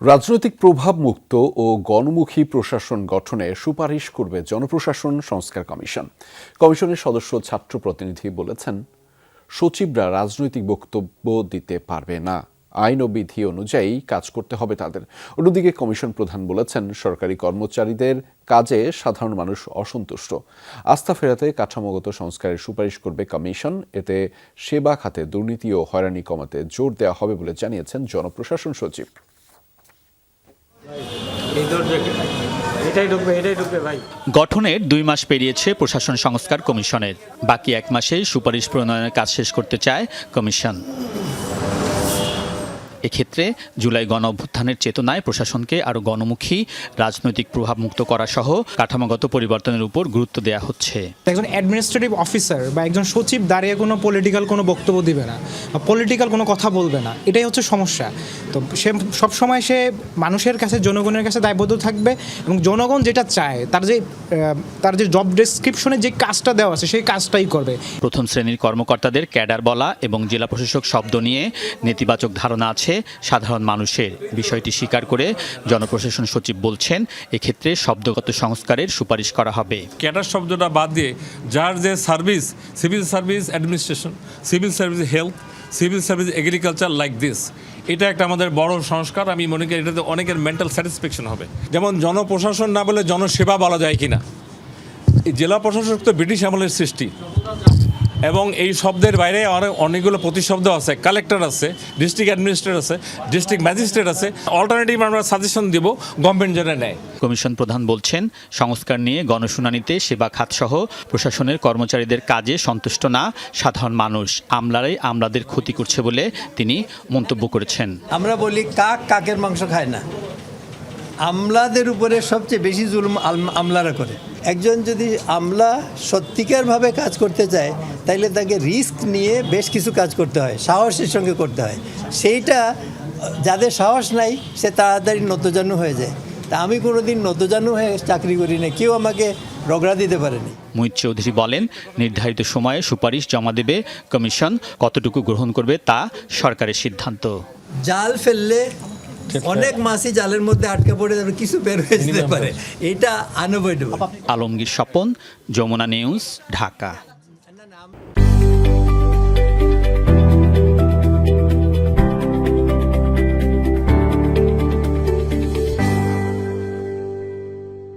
রাজনৈতিক প্রভাব মুক্ত ও গণমুখী প্রশাসন গঠনে সুপারিশ করবে জনপ্রশাসন সংস্কার কমিশন। কমিশনের সদস্য ছাত্র প্রতিনিধি বলেছেন, সচিবরা রাজনৈতিক বক্তব্য দিতে পারবে না। আইন ও বিধি অনুযায়ী কাজ করতে হবে তাদের। অন্যদিকে কমিশন প্রধান বলেছেন, সরকারি কর্মচারীদের কাজে সাধারণ মানুষ অসন্তুষ্ট। আস্থা ফেরাতে কাঠামোগত সংস্কারের সুপারিশ করবে কমিশন। এতে সেবা খাতে দুর্নীতি ও হয়রানি কমাতে জোর দেওয়া হবে বলে জানিয়েছেন জনপ্রশাসন সচিব। গঠনের দুই মাস পেরিয়েছে প্রশাসন সংস্কার কমিশনের। বাকি এক মাসেই সুপারিশ প্রণয়নের কাজ শেষ করতে চায় কমিশন। এক্ষেত্রে জুলাই গণ অভ্যুত্থানের চেতনায় প্রশাসনকে আরও গণমুখী রাজনৈতিক প্রভাবমুক্ত করা সহ কাঠামোগত পরিবর্তনের উপর গুরুত্ব দেওয়া হচ্ছে। একজন অ্যাডমিনিস্ট্রেটিভ অফিসার বা একজন সচিব দাঁড়িয়ে কোনো পলিটিক্যাল কোনো বক্তব্য দিবে না বা পলিটিক্যাল কোনো কথা বলবে না এটাই হচ্ছে সমস্যা। তো সে সবসময় সে মানুষের কাছে জনগণের কাছে দায়বদ্ধ থাকবে এবং জনগণ যেটা চায় তার যে তার যে জব ডেসক্রিপশনে যে কাজটা দেওয়া আছে সেই কাজটাই করবে। প্রথম শ্রেণির কর্মকর্তাদের ক্যাডার বলা এবং জেলা প্রশাসক শব্দ নিয়ে নেতিবাচক ধারণা আছে। সাধারণ মানুষের। বিষয়টি স্বীকার করে জনপ্রশাসন সচিব বলছেন, এক্ষেত্রে শব্দগত সংস্কারের সুপারিশ করা হবে। ক্যাডার শব্দটা বাদ দিয়ে যার যে service, civil service administration, civil service health, civil service agriculture like this, এটা একটা আমাদের বড় সংস্কার। আমি মনে করি এটাতে অনেকের মেন্টাল স্যাটিসফ্যাকশন হবে। যেমন জনপ্রশাসন না বলে জনসেবা বলা যায় কিনা। জেলা প্রশাসক তো ব্রিটিশ আমলের সৃষ্টি। এবং এই শব্দের বাইরে অনেক অনেকগুলো প্রতিশব্দ আছে কালেক্টর আছে ডিস্ট্রিক্ট অ্যাডমিনিস্ট্রেটর আছে ডিস্ট্রিক্ট ম্যাজিস্ট্রেট আছে। অল্টারনেটিভ আমরা সাজেশন দিব গভর্নমেন্ট যেন নেয়। কমিশন প্রধান বলছেন সংস্কার নিয়ে গণশুনানিতে সেবা খাতসহ প্রশাসনের কর্মচারীদের কাজে সন্তুষ্ট না সাধারণ মানুষ। আমলারাই আমলাদের ক্ষতি করছে বলে তিনি মন্তব্য করেছেন। আমরা বলি কাক কাকের মাংস খায় না। আমলাদের উপরে সবচেয়ে বেশি জুলুম আমলারা করে। একজন যদি আমলা সত্যিকারভাবে কাজ করতে চায় তাইলে তাকে রিস্ক নিয়ে বেশ কিছু কাজ করতে হয় সাহসের সঙ্গে করতে হয়। সেইটা যাদের সাহস নাই সে তাড়াতাড়ি নতজানু হয়ে যায়। তা আমি কোনোদিন নতজানু হয়ে চাকরি করি না কেউ আমাকে রগড়া দিতে পারেনি। মুহিত চৌধুরী বলেন নির্ধারিত সময়ে সুপারিশ জমা দেবে কমিশন কতটুকু গ্রহণ করবে তা সরকারের সিদ্ধান্ত। জাল ফেললে অনেক মাছই জালের মধ্যে আটকে পড়ে যাবে কিছু বের হয়ে যেতে পারে। এটা আনঅ্যাভয়েডেবল আলমগীর স্বপন যমুনা নিউজ ঢাকা।